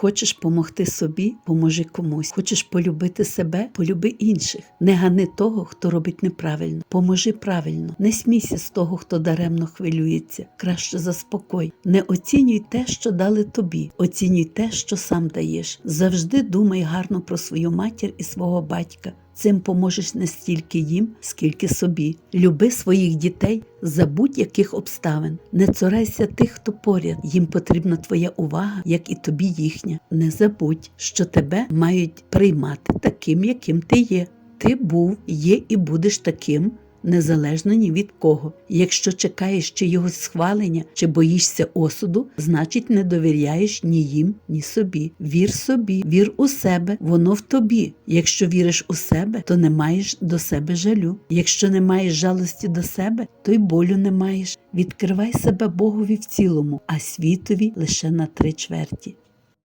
Хочеш помогти собі, поможи комусь. Хочеш полюбити себе, полюби інших. Не гани того, хто робить неправильно. Поможи правильно. Не смійся з того, хто даремно хвилюється. Краще заспокой. Не оцінюй те, що дали тобі. Оцінюй те, що сам даєш. Завжди думай гарно про свою матір і свого батька. Цим поможеш не стільки їм, скільки собі. Люби своїх дітей за будь-яких обставин. Не цурайся тих, хто поряд. Їм потрібна твоя увага, як і тобі їхня. Не забудь, що тебе мають приймати таким, яким ти є. Ти був, є і будеш таким. Незалежно ні від кого. Якщо чекаєш чийогось схвалення чи боїшся осуду, значить не довіряєш ні їм, ні собі. Вір собі, вір у себе, воно в тобі. Якщо віриш у себе, то не маєш до себе жалю. Якщо не маєш жалості до себе, то й болю не маєш. Відкривай себе Богові в цілому, а світові лише на три чверті.